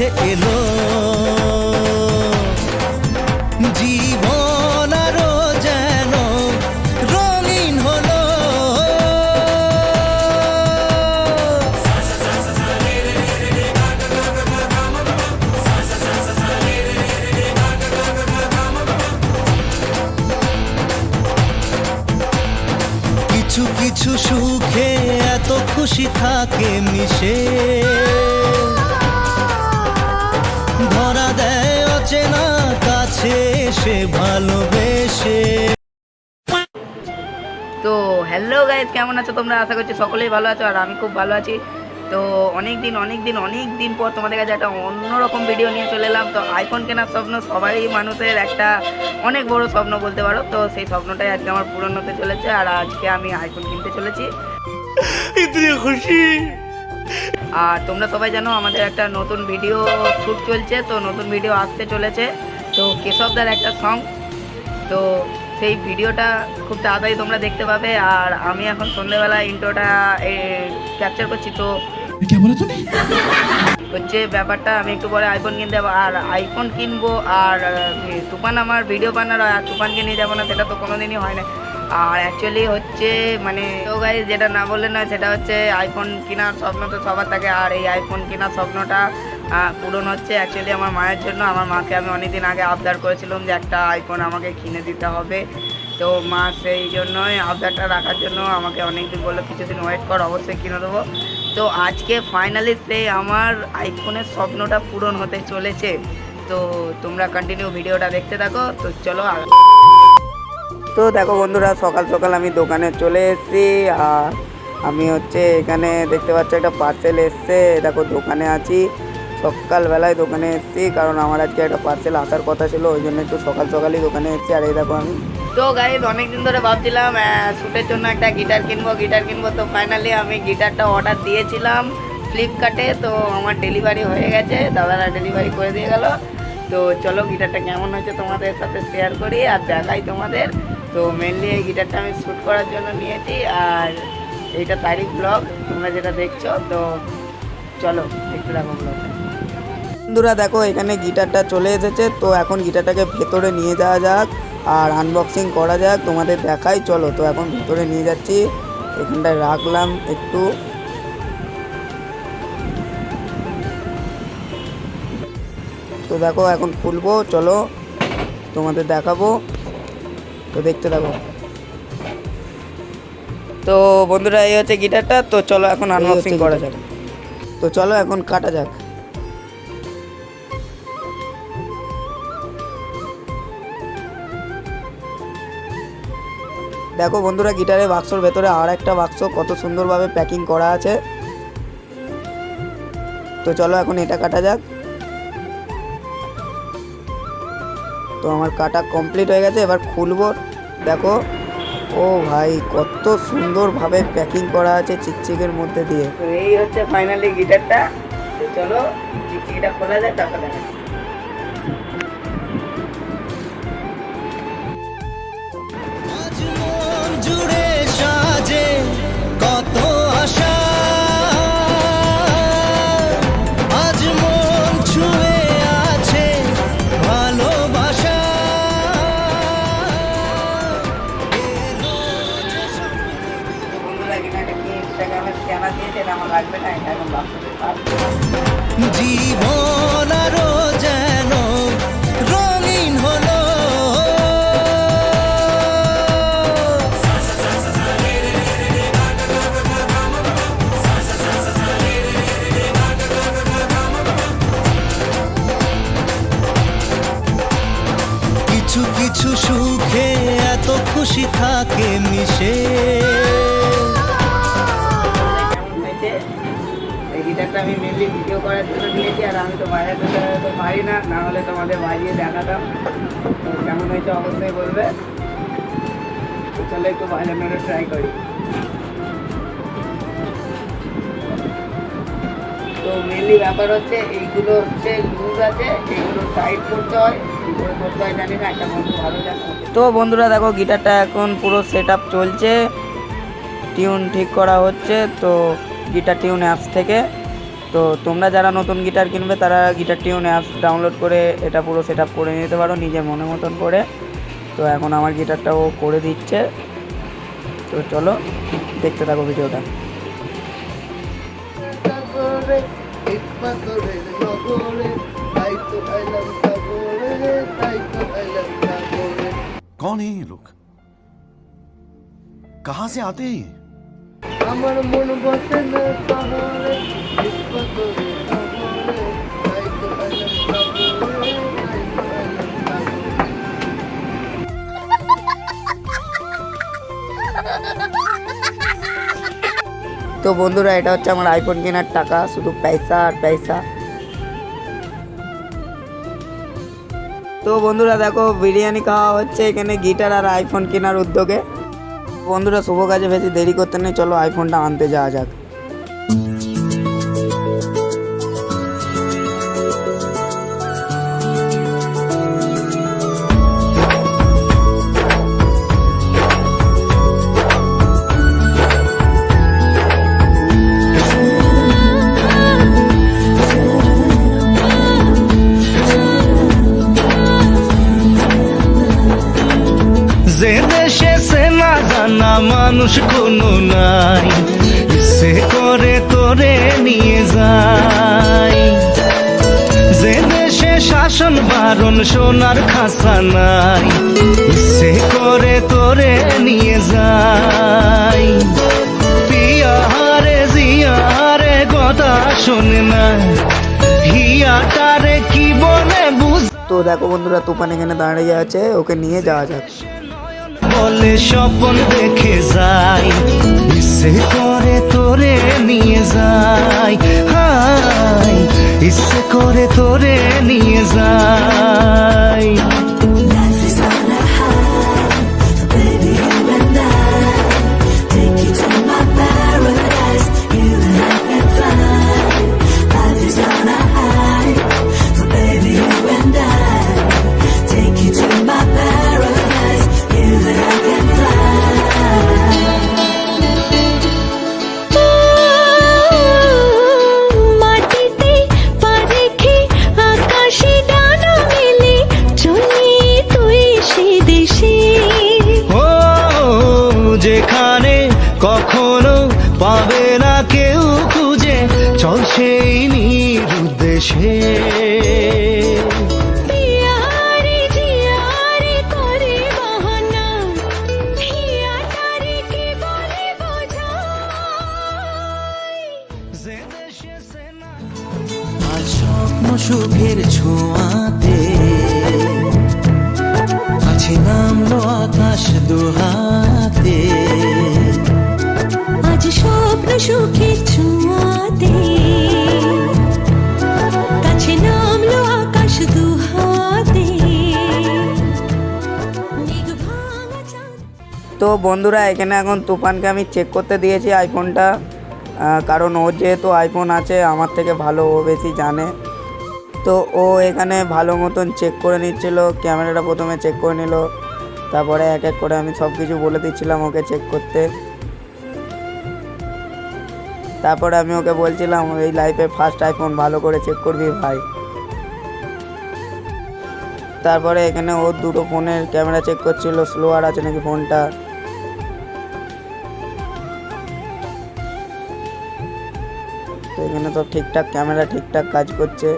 কাছে এলো। জীবন গাইজ কেমন আছো তোমরা? আশা করছি সকলেই ভালো আছো আর আমি খুব ভালো আছি। তো অনেক দিন অনেক দিন অনেক দিন পর তোমাদের কাছে একটা অন্যরকম ভিডিও নিয়ে চলে এলাম। তো আইফোন কেনার স্বপ্ন সবারই মানুষের একটা অনেক বড় স্বপ্ন বলতে পারো। তো সেই স্বপ্নটাই আজকে আমার পূরণ হতে চলেছে আর আজকে আমি আইফোন কিনতে চলেছি। খুশি। আর তোমরা সবাই জানো আমাদের একটা নতুন ভিডিও শ্যুট চলছে তো নতুন ভিডিও আসতে চলেছে। তো কেশবদার একটা সং তো সেই ভিডিওটা খুব তাড়াতাড়ি তোমরা দেখতে পাবে আর আমি এখন সন্ধ্যেবেলা ইন্ট্রোটা ক্যাপচার করছি তো হচ্ছে ব্যাপারটা আমি একটু পরে আইফোন কিনতে আর আইফোন কিনবো আর তুফান আমার ভিডিও বানার আর তুফানকে নিয়ে যাব না সেটা তো কোনোদিনই হয় না। আর অ্যাকচুয়ালি হচ্ছে মানে তো গাড়ি যেটা না বললে না সেটা হচ্ছে আইফোন কেনার স্বপ্ন তো সবার থাকে আর এই আইফোন কেনার স্বপ্নটা পূরণ হচ্ছে অ্যাকচুয়ালি আমার মায়ের জন্য। আমার মাকে আমি অনেকদিন আগে আবদার করেছিলাম যে একটা আইফোন আমাকে কিনে দিতে হবে। তো মা সেই জন্যই আবদারটা রাখার জন্য আমাকে অনেকদিন বলল, কিছুদিন ওয়েট কর, অবশ্যই কিনে দেবো। তো আজকে ফাইনালি সেই আমার আইফোনের স্বপ্নটা পূরণ হতে চলেছে। তো তোমরা কন্টিনিউ ভিডিওটা দেখতে থাকো। তো চলো তো দেখো বন্ধুরা, সকাল সকাল আমি দোকানে চলে এসেছি। আর আমি হচ্ছে এখানে দেখতে পাচ্ছি একটা পার্সেল এসছে। দেখো দোকানে আছি। সকালবেলায় দোকানে এসেছি, কারণ আমার আজকে একটা পার্সেল আসার কথা ছিল, ওই জন্য একটু সকাল সকালই দোকানে এসেছি। আর এই দেখো আমি। তো গাইজ অনেকদিন ধরে ভাবছিলাম শ্যুটের জন্য একটা গিটার কিনবো গিটার কিনবো। তো ফাইনালি আমি গিটারটা অর্ডার দিয়েছিলাম ফ্লিপকার্টে তো আমার ডেলিভারি হয়ে গেছে, দাদারা ডেলিভারি করে দিয়ে গেল। তো চলো গিটারটা কেমন হয়েছে তোমাদের সাথে শেয়ার করি আর দেখাই তোমাদের। তো মেনলি এই গিটারটা আমি শ্যুট করার জন্য নিয়েছি। আর এইটা তারিখ ব্লগ তোমরা যেটা দেখছ, তো চলো, দেখতে থাকো ব্লগটা বন্ধুরা দেখো এখানে গিটারটা চলে এসেছে তো এখন গিটারটাকে ভেতরে নিয়ে যাওয়া যাক আর আনবক্সিং করা যাক তোমাদের দেখাই চলো তো এখন ভেতরে নিয়ে যাচ্ছি এখানটায় রাখলাম একটু। তো দেখো এখন খুলবো চলো তোমাদের দেখাবো। তো দেখতে থাকো। তো বন্ধুরা এই হচ্ছে গিটারটা তো চলো এখন আনবক্সিং করা যাক। তো চলো এখন কাটা যাক। দেখো বন্ধুরা, গিটারের বাক্সর ভেতরে আর একটা বাক্স, কত সুন্দরভাবে প্যাকিং করা আছে। তো চলো এখন এটা কাটা যাক। তো আমার কাটা কমপ্লিট হয়ে গেছে, এবার খুলবো। দেখো, ও ভাই, কত সুন্দরভাবে প্যাকিং করা আছে চিকচিকের মধ্যে দিয়ে। এই হচ্ছে ফাইনালি গিটারটা। চলো, চিকচিকিটা খোলা যায় তারপর জুড়ে সাজে কত আশা। আজ মন ছুঁয়ে আছে ভালোবাসা। এলো খুশি থাকে মিশে। আমি মেনলি ভিডিও করার জন্য নিয়েছি আর আমি তো বাইরে তো পারি না না হলে তোমাদের বাজিয়ে দেখাতাম। তো কেমন হয়েছে অবশ্যই বলবে। তাহলে একটু বাজানোর ট্রাই করি। মেনলি ব্যাপার হচ্ছে এইগুলো হচ্ছে লুজ আছে এইগুলো টাইট করতে হয় করে করতে হয় জানি না একটা বন্ধু ভালো জানো তো বন্ধুরা দেখো গিটারটা এখন পুরো সেট আপ চলছে টিউন ঠিক করা হচ্ছে তো গিটার টিউন অ্যাপস থেকে। তো তোমরা যারা নতুন গিটার কিনবে তারা গিটার টিউন অ্যাপস ডাউনলোড করে এটা পুরো সেট আপ করে নিতে পারো নিজের মনের মতন করে। তো এখন আমার গিটারটাও করে দিচ্ছে। তো চলো দেখতে থাকো ভিডিওটা। সাগরে এক পাথরের নগরে তাই তো আইলাম সাগরে তাই তো আইলাম সাগরে कौन है ये लोग कहां से आते हैं ये আমার মন বসে না শহরে এক পাথরের তো বন্ধুরা, এটা হচ্ছে আমার আইফোন কেনার টাকা, শুধু পয়সা আর পয়সা। তো বন্ধুরা, দেখো, বিরিয়ানি খাওয়া হচ্ছে এখানে গিটার আর আইফোন কেনার উদ্যোগে। বন্ধুরা, শুভ কাজে বেশি দেরি করতে নেই, চলো আইফোনটা আনতে যাওয়া যাক। যে দেশে সে না জানা, মানুষ কোনো নাই। সে করে তোরে নিয়ে যায়। যে দেশে শাসন বারণ, সোনার খাসা নাই। সে করে তোরে নিয়ে যায়। পিয়ারে জিয়ারে কথা শোনে না। হিয়াটারে কি বলে বুঝ তো দেখো বন্ধুরা, তুফান এখানে দাঁড়িয়ে আছে, ওকে নিয়ে যাওয়া যাক। বলে স্বপন দেখে যাই। ইচ্ছে করে তোরে নিয়ে যাই। হাই, ইচ্ছে করে তোরে নিয়ে যাই। ছোঁয়াতে। আছে নামলো আকাশ দুহাতে। আজ স্বপ্ন সুখে ছোঁয়াতে। তো বন্ধুরা, এখানে এখন তুফানকে আমি চেক করতে দিয়েছি আইফোনটা কারণ ওর যেহেতু আইফোন আছে, আমার থেকে ভালো ও বেশি জানে। তো ও এখানে ভালো মতন চেক করে নিচ্ছিল, ক্যামেরাটা প্রথমে চেক করে নিল। তারপরে এক এক করে আমি সব কিছু বলে দিচ্ছিলাম ওকে চেক করতে। তারপরে আমি ওকে বলছিলাম, এই লাইফে ফার্স্ট আইফোন ভালো করে চেক করবি ভাই। তারপরে এখানে ওর দুটো ফোনের ক্যামেরা চেক করছিল স্লোয়ার আছে নাকি ফোনটা? তো এখানে তো ঠিকঠাক, ক্যামেরা ঠিকঠাক কাজ করছে।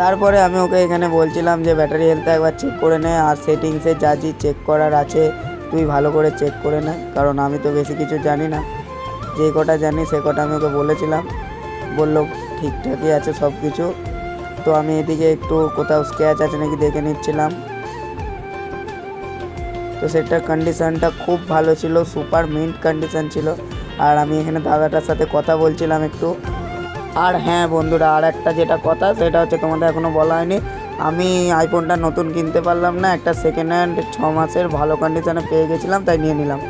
তারপরে আমি ওকে এখানে বলছিলাম যে ব্যাটারি হেলথটা একবার চেক করে নে, আর সেটিংসে যা যা চেক করার আছে, তুই ভালো করে চেক করে নে, কারণ আমি তো বেশি কিছু জানি না। যে কটা জানি সে কটা আমি ওকে বলেছিলাম। বলল, ঠিকঠাকই আছে সব কিছু তো আমি এদিকে একটু কোথাও স্ক্র্যাচ আছে নাকি দেখে নিচ্ছিলাম। তো সেটার কন্ডিশানটা খুব ভালো ছিল সুপার মিন্ট কন্ডিশান ছিল। আর আমি এখানে দাদাটার সাথে কথা বলছিলাম একটু। আর হ্যাঁ বন্ধুরা, আর একটা যেটা কথা, সেটা হচ্ছে তোমাদের এখনও বলা হয়নি। আমি আইফোনটা নতুন কিনতে পারলাম না, একটা সেকেন্ড হ্যান্ড ছ মাসের ভালো কন্ডিশনে পেয়ে গেছিলাম, তাই নিয়ে নিলাম।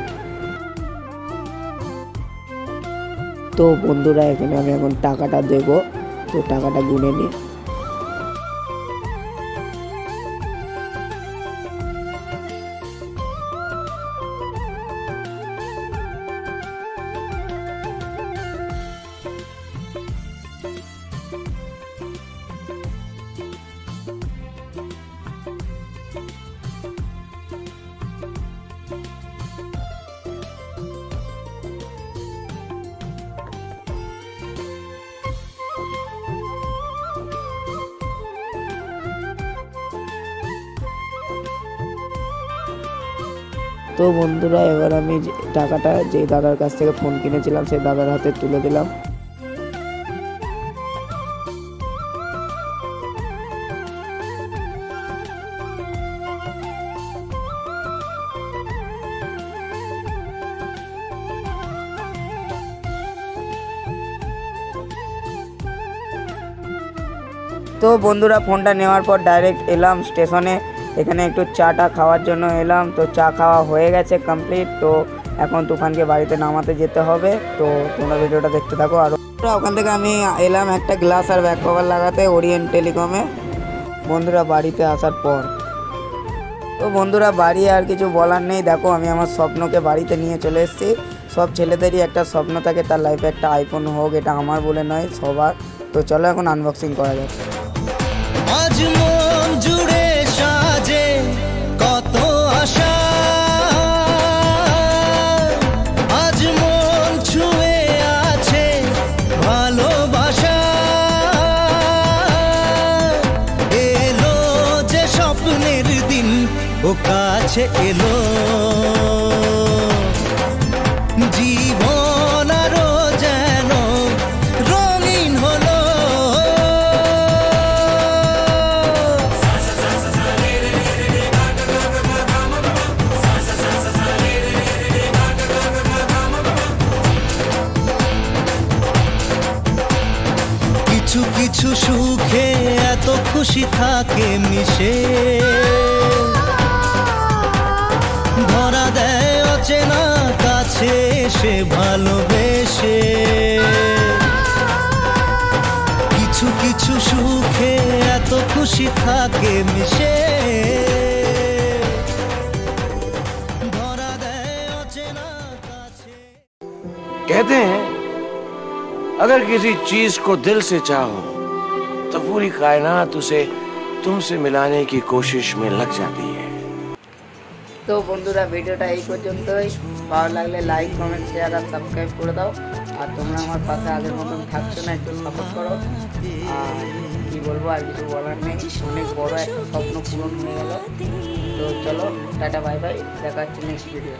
তো বন্ধুরা, এখানে আমি এখন টাকাটা দেবো, তো টাকাটা গুনে নিই তো বন্ধুরা, এবার আমি টাকাটা যে দাদার কাছ থেকে ফোন কিনেছিলাম, সেই দাদার হাতে তুলে দিলাম। তো বন্ধুরা ফোনটা নেওয়ার পর ডাইরেক্ট এলাম স্টেশনে। এখানে একটু চাটা খাওয়ার জন্য এলাম, তো চা খাওয়া হয়ে গেছে কমপ্লিট তো এখন তুফানকে বাড়িতে নামাতে যেতে হবে, তো তোমরা ভিডিওটা দেখতে থাকো। আর ওখান থেকে আমি এলাম একটা গ্লাস আর ব্যাক কভার লাগাতে ওরিয়েন্ট টেলিকমে বন্ধুরা, বাড়িতে আসার পর। তো বন্ধুরা, বাড়ি আর কিছু বলার নেই। দেখো, আমি আমার স্বপ্নকে বাড়িতে নিয়ে চলে এসেছি। সব ছেলেদেরই একটা স্বপ্ন থাকে, তার লাইফে একটা আইফোন হোক, এটা আমার বলে নয়, সবার। তো চলো এখন আনবক্সিং করা যাক। কত আজ মন ছুঁয়ে আছে ভালোবাসা। এলো যে স্বপ্নের দিন ও কাছে এলো। এত খুশি থাকে মিশে ধরা দেয় অচেনা কাছে এসে ভালোবেসে কিছু কিছু সুখে এত খুশি থাকে মিশে ধরা দেয় অচেনা কাছে कहते हैं अगर किसी चीज को दिल से चाहो तो पूरी कायनात उसे तुमसे मिलाने की कोशिश में लग जाती है তো বন্ধুরা ভিডিওটা এই পর্যন্তই ভালো লাগলে লাইক কমেন্ট শেয়ার আর সাবস্ক্রাইব করে দাও আর তোমরা আমার পাশে আগের মতন থাকছো না একটু সাপোর্ট করো আর কি বলবো আর কিছু বলার নেই অনেক বড় একটা স্বপ্ন পূরণ হয়ে গেল তো চলো টাটা বাই বাই দেখা হচ্ছে নেক্সট ভিডিও